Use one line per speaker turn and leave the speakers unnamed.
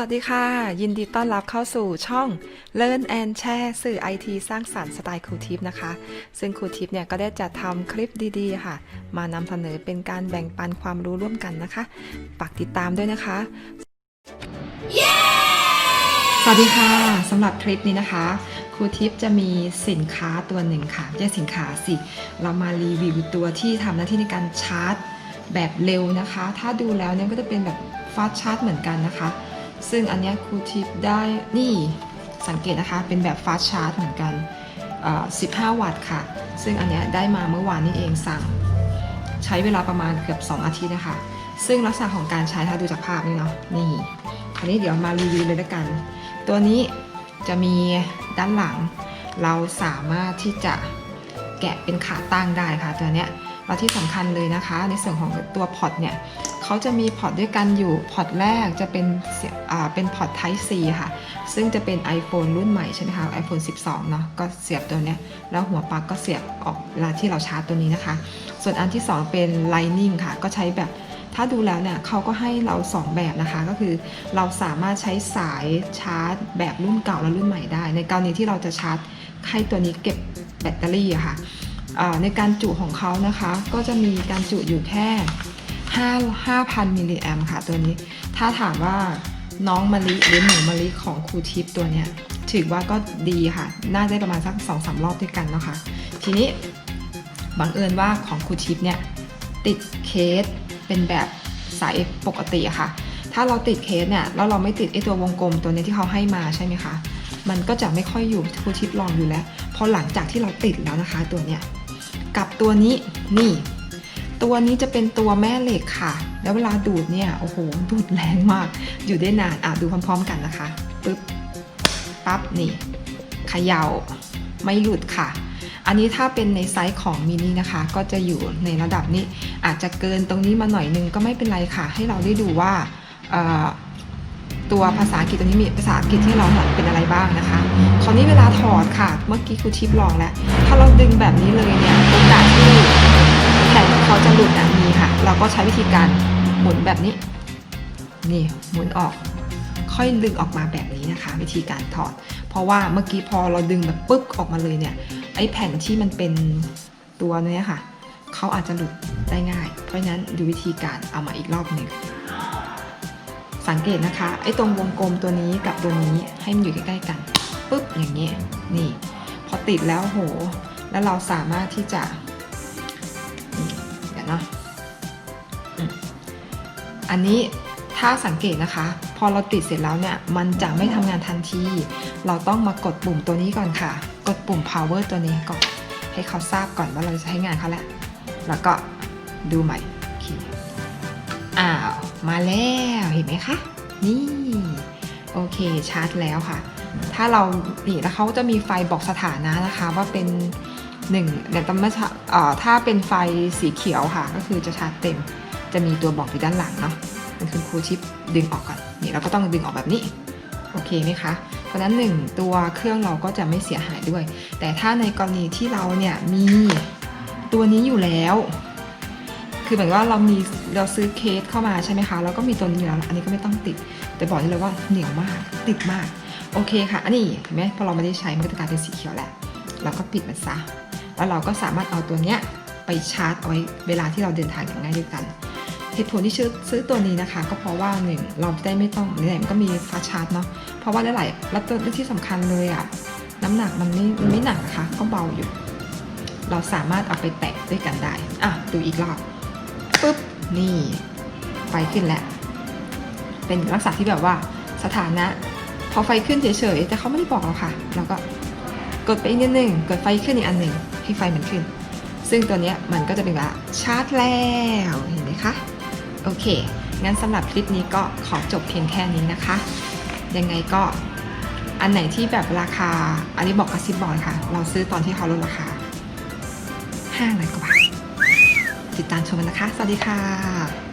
สวัสดีค่ะ ยินดีต้อนรับเข้าสู่ช่อง Learn and Share สื่อ IT สร้างสรรค์สไตล์ครูทิปนะคะ ซึ่งครูทิปเนี่ยก็ได้จัดทำคลิปดีๆ ค่ะ มานำเสนอเป็นการแบ่งปันความรู้ร่วมกันนะคะฝากติดตามด้วยนะคะ วัสดีค่ะสำหรับคลิปนี้นะคะครูทิปจะมีสินค้าตัวหนึ่งค่ะไม่ใช่สินค้าสิ เรามารีวิวตัวที่ทำหน้าที่ในการชาร์จแบบเร็วนะคะ ถ้าดูแล้วเนี่ยก็จะเป็นแบบฟาสชาร์จเหมือนกันนะคะ ซึ่งอันนี้ครูทิปได้นี่สังเกตนะคะเป็นแบบฟาสชาร์จเหมือนกัน 15 วัตต์ค่ะ ซึ่งอันนี้ได้มาเมื่อวานนี้เองสั่ง ใช้เวลาประมาณเกือบ 2 อาทิตย์นะคะ ซึ่งลักษณะของการใช้ถ้าดูจากภาพนี่เนาะนี่คราวนี้เดี๋ยวมารีวิวเลยละกัน ตัวนี้จะมีด้านหลัง เราสามารถที่จะแกะเป็นขาตั้งได้ค่ะตัวเนี้ยแล้วที่สำคัญเลยนะคะ ในส่วนของตัวพอร์ตเนี่ยเขาจะมีพอร์ตด้วยกันอยู่พอร์ตแรกจะเป็นเสียอ่าเป็นพอร์ต Type C ค่ะ ซึ่งจะเป็น iPhone รุ่นใหม่ใช่ไหมคะ iPhone 12 เนาะก็เสียบตัวเนี้ยแล้วหัวปลั๊กก็เสียบออกเวลาที่เราชาร์จตัวนี้นะคะ ส่วนอันที่ 2 เป็น Lightning ค่ะ ก็ใช้แบบ ถ้าดูแล้วเนี่ยเขาก็ให้เรา 2 แบบนะคะ ก็คือเราสามารถใช้สายชาร์จ แบบรุ่นเก่าและรุ่นใหม่ได้ ในกรณีที่เราจะชาร์จให้ตัวนี้เก็บแบตเตอรี่อะค่ะอ่าในการจุของเขานะคะ ก็จะมีการจุอยู่แค่5 5,000มิลลิแอมค่ะตัวนี้ ถ้าถามว่าน้องมะลิหรือหนูมะลิของครูทิปตัวเนี้ยถือว่าก็ดีค่ะ น่าได้ประมาณสัก2อสรอบด้วยกันนะคะ ทีนี้บังเอิญว่าของครูทิปเนี่ยติดเคส เป็นแบบสายปกติอะค่ะ ถ้าเราติดเคสเนี่ยแล้วเราไม่ติดไอตัววงกลมตัวนี้ที่เขาให้มาใช่ไหมคะ มันก็จะไม่ค่อยอยู่ครูทิปลองอยู่แล้ว พอหลังจากที่เราติดแล้วนะคะตัวเนี้ย กับตัวนี้นี่ ตัวนี้จะเป็นตัวแม่เหล็กค่ะ แล้วเวลาดูดเนี่ยโอ้โหดูดแรงมาก อยู่ได้นานอะดูพร้อมๆกันนะคะปึ๊บปั๊บนี่เขย่าไม่หลุดค่ะ อันนี้ถ้าเป็นในไซส์ของมินินะคะ ก็จะอยู่ในระดับนี้ อาจจะเกินตรงนี้มาหน่อยนึงก็ไม่เป็นไรค่ะ ให้เราได้ดูว่าตัวภาษาอังกฤษตัวนี้มีภาษาอังกฤษที่เราถอดเป็นอะไรบ้างนะคะ คราวนี้เวลาถอดค่ะ เมื่อกี้ครูทิปลองแล้ว ถ้าเราดึงแบบนี้เลยเนี่ยโอกาสที่แผ่นเขาจะหลุดอะมีค่ะ เราก็ใช้วิธีการหมุนแบบนี้ นี่หมุนออก ค่อยดึงออกมาแบบนี้นะคะ วิธีการถอด เพราะว่าเมื่อกี้พอเราดึงแบบปึ๊บออกมาเลยเนี่ย ไอ้แผ่นที่มันเป็นตัวเนี้ยค่ะเขาอาจจะหลุดได้ง่าย เพราะฉะนั้นดูวิธีการเอามาอีกรอบหนึ่งสังเกตนะคะ ไอ้ตรงวงกลมตัวนี้กับตัวนี้ให้มันอยู่ใกล้ๆกันปุ๊บอย่างนี้ยนี่ พอติดแล้วโห แล้วเราสามารถที่จะเดี๋ยวนะอันนี้ถ้าสังเกตนะคะ พอเราติดเสร็จแล้วเนี่ย มันจะไม่ทำงานทันที เราต้องมากดปุ่มตัวนี้ก่อนค่ะ กดปุ่ม power ตัวนี้ก่อน ให้เขาทราบก่อนว่าเราจะใช้งานเขาแล้ว แล้วก็ดูใหม่โอเคอ้าว มาแล้วเห็นไหมคะ นี่ โอเคชาร์จแล้วค่ะ ถ้าเรานี่แล้วเขาจะมีไฟบอกสถานะนะคะ ว่าเป็นหนึ่งเดี๋ยวต้องมาชาเอ่อถ้าเป็นไฟสีเขียวค่ะ ก็คือจะชาร์จเต็ม จะมีตัวบอกอยู่ด้านหลังเนาะเป็นคุณครูชิปดึงออกก่อน นี่เราก็ต้องดึงออกแบบนี้ โอเคไหมคะ เพราะนั้นหนึ่งตัวเครื่องเราก็จะไม่เสียหายด้วย แต่ถ้าในกรณีที่เราเนี่ยมีตัวนี้อยู่แล้ว คือเหมือนว่าเรามีเราซื้อเคสเข้ามาใช่ไหมคะ แล้วก็มีตัวนี้อยู่แล้ว อันนี้ก็ไม่ต้องติด แต่บอกได้เลยว่าเหนียวมาก ติดมาก โอเคค่ะอันนี้เห็นไหมพอเราไม่ได้ใช้มันก็จะกลายเป็นสีเขียวแหละ เราก็ปิดมันซะ แล้วเราก็สามารถเอาตัวเนี้ยไปชาร์จเอาไว้เวลาที่เราเดินทางอย่างง่ายด้วยกัน เหตุผลที่ซื้อซื้อตัวนี้นะคะ ก็เพราะว่าหนึ่งเราได้ไม่ต้องไหนๆมันก็มีฟาชาร์จเนาะเพราะว่าหลายๆแล้วตัวที่สำคัญเลยอะน้ำหนักมันไม่มันไม่หนักนะคะก็เบาอยู่ เราสามารถเอาไปแตะด้วยกันได้อะดูอีกรอบปุ๊บนี่ไฟขึ้นแล้ว เป็นลักษณะที่แบบว่าสถานะ พอไฟขึ้นเฉยๆแต่เขาไม่ได้บอกเราค่ะ เราก็กดไปอีกนิดนึงกดไฟขึ้นอีกอันหนึ่งให้ไฟมันขึ้น ซึ่งตัวนี้มันก็จะเป็นว่าชาร์จแล้วเห็นไหมคะ โอเค งั้นสำหรับคลิปนี้ก็ขอจบเพียงแค่นี้นะคะ ยังไงก็อันไหนที่แบบราคา อันนี้บอกกระซิบบอกค่ะ เราซื้อตอนที่เขาลดราคา500กว่าบาทติดตามชมกันนะคะ สวัสดีค่ะ